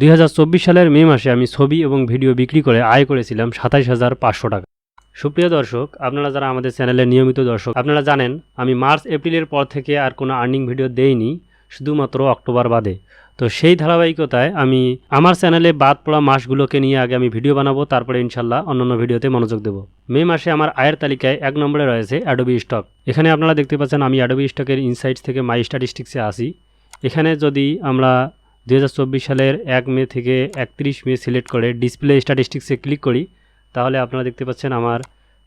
দুই হাজার চব্বিশ সালের মে মাসে আমি ছবি এবং ভিডিও বিক্রি করে আয় করেছিলাম সাতাইশ হাজার পাঁচশো টাকা। সুপ্রিয় দর্শক, আপনারা যারা আমাদের চ্যানেলের নিয়মিত দর্শক, আপনারা জানেন আমি মার্চ, এপ্রিলের পর থেকে আর কোনো আর্নিং ভিডিও দেইনি, শুধুমাত্র অক্টোবর বাদে। তো সেই ধারাবাহিকতায় আমি আমার চ্যানেলে বাদ পড়া মাসগুলোকে নিয়ে আগে আমি ভিডিও বানাবো, তারপরে ইনশাল্লাহ অন্যান্য ভিডিওতে মনোযোগ দেবো। মে মাসে আমার আয়ের তালিকায় এক নম্বরে রয়েছে অ্যাডোবি স্টক এখানে আপনারা দেখতে পাচ্ছেন আমি অ্যাডোবি স্টকের ইনসাইটস থেকে মাই স্ট্যাটিস্টিক্সে আসি। এখানে যদি আমরা দু হাজার চব্বিশ সালের এক মে থেকে একত্রিশ মে সিলেক্ট করে ডিসপ্লে স্ট্যাটিস্টিক্সে ক্লিক করি, তাহলে আপনারা দেখতে পাচ্ছেন আমার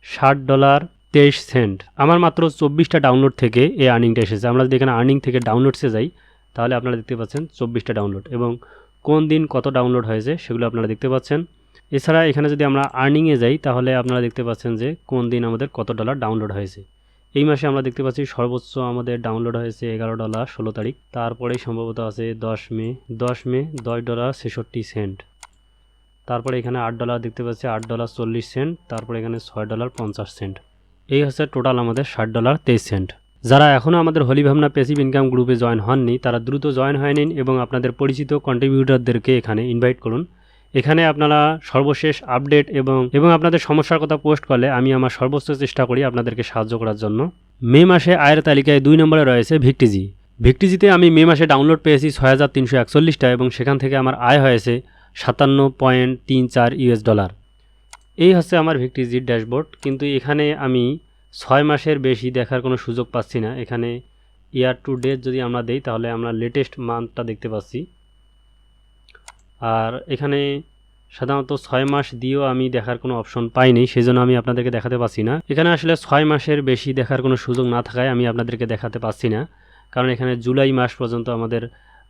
ষাট ডলার তেইশ সেন্ট। আমার মাত্র চব্বিশটা ডাউনলোড থেকে এই আর্নিংটা এসেছে। আমরা যদি এখানে আর্নিং থেকে ডাউনলোডসে যাই, তাহলে আপনারা দেখতে পাচ্ছেন চব্বিশটা ডাউনলোড এবং কোন দিন কত ডাউনলোড হয়েছে সেগুলো আপনারা দেখতে পাচ্ছেন। এছাড়া এখানে যদি আমরা আর্নিংয়ে যাই, তাহলে আপনারা দেখতে পাচ্ছেন যে কোন দিন আমাদের কত ডলার ডাউনলোড হয়েছে। এই মাসে আমরা দেখতে পাচ্ছি সর্বোচ্চ আমাদের ডাউনলোড হয়েছে এগারো ডলার ষোলো তারিখ। তারপরেই সম্ভবত আছে দশ মে দশ মে, দশ ডলার ছেষট্টি সেন্ট। তারপরে এখানে আট ডলার দেখতে পাচ্ছি, আট ডলার চল্লিশ সেন্ট, তারপরে এখানে ছয় ডলার পঞ্চাশ সেন্ট। এই হচ্ছে টোটাল আমাদের ষাট ডলার তেইশ সেন্ট। যারা এখনও আমাদের হলি ভাবনা প্যাসিভ ইনকাম গ্রুপে জয়েন হননি, তারা দ্রুত জয়েন হয়ে নিন এবং আপনাদের পরিচিত কন্ট্রিবিউটারদেরকে এখানে ইনভাইট করুন। এখানে আপনারা সর্বশেষ আপডেট এবং এবং আপনাদের সমস্যার কথা পোস্ট করলে আমি আমার সর্বোচ্চ চেষ্টা করি আপনাদেরকে সাহায্য করার জন্য। মে মাসে আয়ের তালিকায় দুই নম্বরে রয়েছে ভিক্টিজি। ভিক্টিজিতে আমি মে মাসে ডাউনলোড পেয়েছি ছয় হাজার তিনশো একচল্লিশটা এবং সেখান থেকে আমার আয় হয়েছে সাতান্ন পয়েন্ট তিন চার ইউএস ডলার। এই হচ্ছে আমার ভিক্টিজির ড্যাশবোর্ড, কিন্তু এখানে আমি ছয় মাসের বেশি দেখার কোনো সুযোগ পাচ্ছি না। এখানে ইয়ার টু ডেট যদি আমরা দেই, তাহলে আমরা লেটেস্ট মান্থটা দেখতে পাচ্ছি। আর এখানে সাধারণত ছয় মাস দিয়েও আমি দেখার কোনো অপশন পাইনি সেই জন্য আমি আপনাদেরকে দেখাতে পাচ্ছি না। এখানে আসলে ছয় মাসের বেশি দেখার কোনো সুযোগ না থাকায় আমি আপনাদেরকে দেখাতে পাচ্ছি না। কারণ এখানে জুলাই মাস পর্যন্ত আমাদের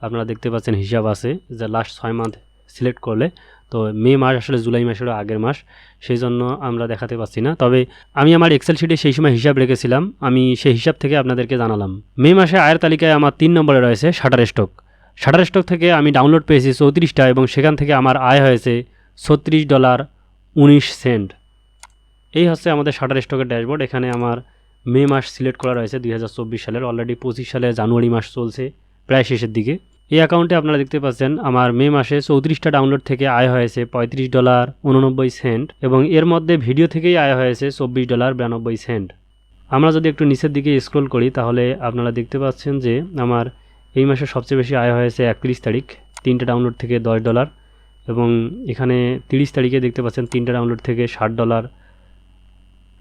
আপনারা দেখতে পাচ্ছেন হিসাব আছে, যে লাস্ট ছয় মান্থ সিলেক্ট করলে। তো মে মাস আসলে জুলাই মাসেরও আগের মাস সেই জন্য আমরা দেখাতে পাচ্ছি না। তবে আমি আমার এক্সেল শিটে সেই সময় হিসাব রেখেছিলাম, আমি সেই হিসাব থেকে আপনাদেরকে জানালাম। মে মাসে আয়ের তালিকায় আমার তিন নম্বরে রয়েছে শাটার স্টক শাটার স্টক থেকে আমি ডাউনলোড পেয়েছি চৌত্রিশটা এবং সেখান থেকে আমার আয় হয়েছে ছত্রিশ ডলার উনিশ সেন্ট। এই হচ্ছে আমাদের শাটার স্টকের ড্যাশবোর্ড এখানে আমার মে মাস সিলেক্ট করা রয়েছে দুই হাজার চব্বিশ সালের। অলরেডি পঁচিশ সালে জানুয়ারি মাস চলছে প্রায় শেষের দিকে। এই অ্যাকাউন্টে আপনারা দেখতে পাচ্ছেন আমার মে মাসে চৌত্রিশটা ডাউনলোড থেকে আয় হয়েছে পঁয়ত্রিশ ডলার উননব্বই সেন্ট এবং এর মধ্যে ভিডিও থেকেই আয় হয়েছে চব্বিশ ডলার বিরানব্বই সেন্ট। আমরা যদি একটু নিচের দিকে স্ক্রল করি তাহলে আপনারা দেখতে পাচ্ছেন যে আমার এই মাসে সবচেয়ে বেশি আয় হয়েছে একত্রিশ তারিখ, তিনটে ডাউনলোড থেকে দশ ডলার এবং এখানে তিরিশ তারিখে দেখতে পাচ্ছেন তিনটে ডাউনলোড থেকে ষাট ডলার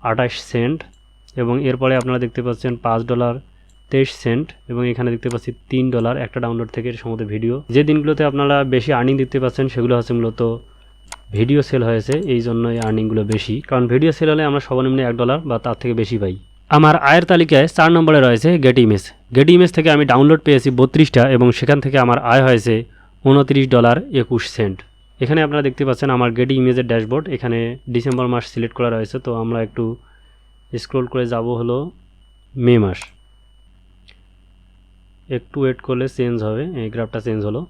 আঠাশ সেন্ট এবং এরপরে আপনারা দেখতে পাচ্ছেন পাঁচ ডলার তেইশ সেন্ট এবং এখানে দেখতে পাচ্ছি তিন ডলার একটা ডাউনলোড থেকে সমস্ত ভিডিও যে দিনগুলোতে আপনারা বেশি আর্নিং দেখতে পাচ্ছেন সেগুলো হচ্ছে মূলত ভিডিও সেল হয়েছে, এই জন্য এই আর্নিংগুলো বেশি। কারণ ভিডিও সেল হলে আমরা সর্বনিম্ন এক ডলার বা তার থেকে বেশি পাই। আমার আয়ের তালিকায় চার নম্বরে রয়েছে গেট ইমেজ গেট ইমেজ থেকে আমি ডাউনলোড পেয়েছি বত্রিশটা এবং সেখান থেকে আমার আয় হয়েছে উনত্রিশ ডলার একুশ সেন্ট। এখানে আপনারা দেখতে পাচ্ছেন আমার গেটি ইমেজের ড্যাশবোর্ড। এখানে ডিসেম্বর মাস সিলেক্ট করা রয়েছে, তো আমরা একটু স্ক্রোল করে যাব হলো মে মাস। একটু ওয়েট করলে চেঞ্জ হবে, এই গ্রাফটা চেঞ্জ হলো।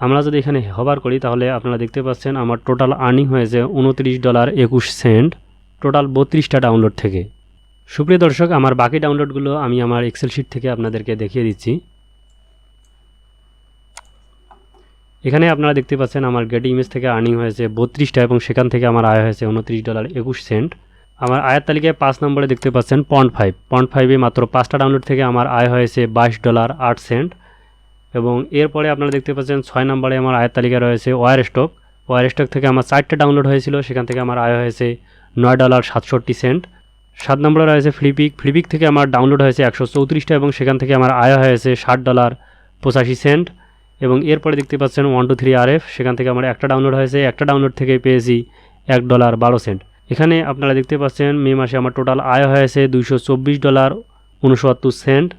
আমরা যদি এখানে হবার করি, তাহলে আপনারা দেখতে পাচ্ছেন আমার টোটাল আর্নিং হয়েছে উনত্রিশ ডলার একুশ সেন্ট। টোটাল বত্রিশটা ডাউনলোড থেকে। সুপ্রিয় দর্শক, আমার বাকি ডাউনলোডগুলো আমি আমার এক্সেল শিট থেকে আপনাদেরকে দেখিয়ে দিচ্ছি। এখানে আপনারা দেখতে পাচ্ছেন আমার গেটি ইমেজ থেকে আর্নিং হয়েছে বত্রিশটা এবং সেখান থেকে আমার আয় হয়েছে উনত্রিশ ডলার একুশ সেন্ট আমার আয়ের তালিকায় পাঁচ নম্বরে দেখতে পাচ্ছেন পয়েন্ট ফাইভ পয়েন্ট ফাইভে মাত্র পাঁচটা ডাউনলোড থেকে আমার আয় হয়েছে বাইশ ডলার আট সেন্ট এবং এরপরে আপনারা দেখতে পাচ্ছেন ছয় নম্বরে আমার আয়ের তালিকায় রয়েছে ওয়ার স্টক ওয়ার স্টক থেকে আমার চারটে ডাউনলোড হয়েছিল, সেখান থেকে আমার আয় হয়েছে নয় ডলার সাতষট্টি সেন্ট সাত নম্বরে রয়েছে ফ্লিপিক ফ্লিপিক থেকে আমার ডাউনলোড হয়েছে একশো চৌত্রিশটা এবং সেখান থেকে আমার আয় হয়েছে ষাট ডলার পঁচাশি সেন্ট এবং এরপরে দেখতে পাচ্ছেন ওয়ান টু থ্রি আর এফ সেখান থেকে আমার একটা ডাউনলোড হয়েছে, একটা ডাউনলোড থেকে পেয়েছি এক ডলার বারো সেন্ট এখানে আপনারা দেখতে পাচ্ছেন মে মাসে আমার টোটাল আয় হয়েছে দুইশো চব্বিশ ডলার উনসত্তর সেন্ট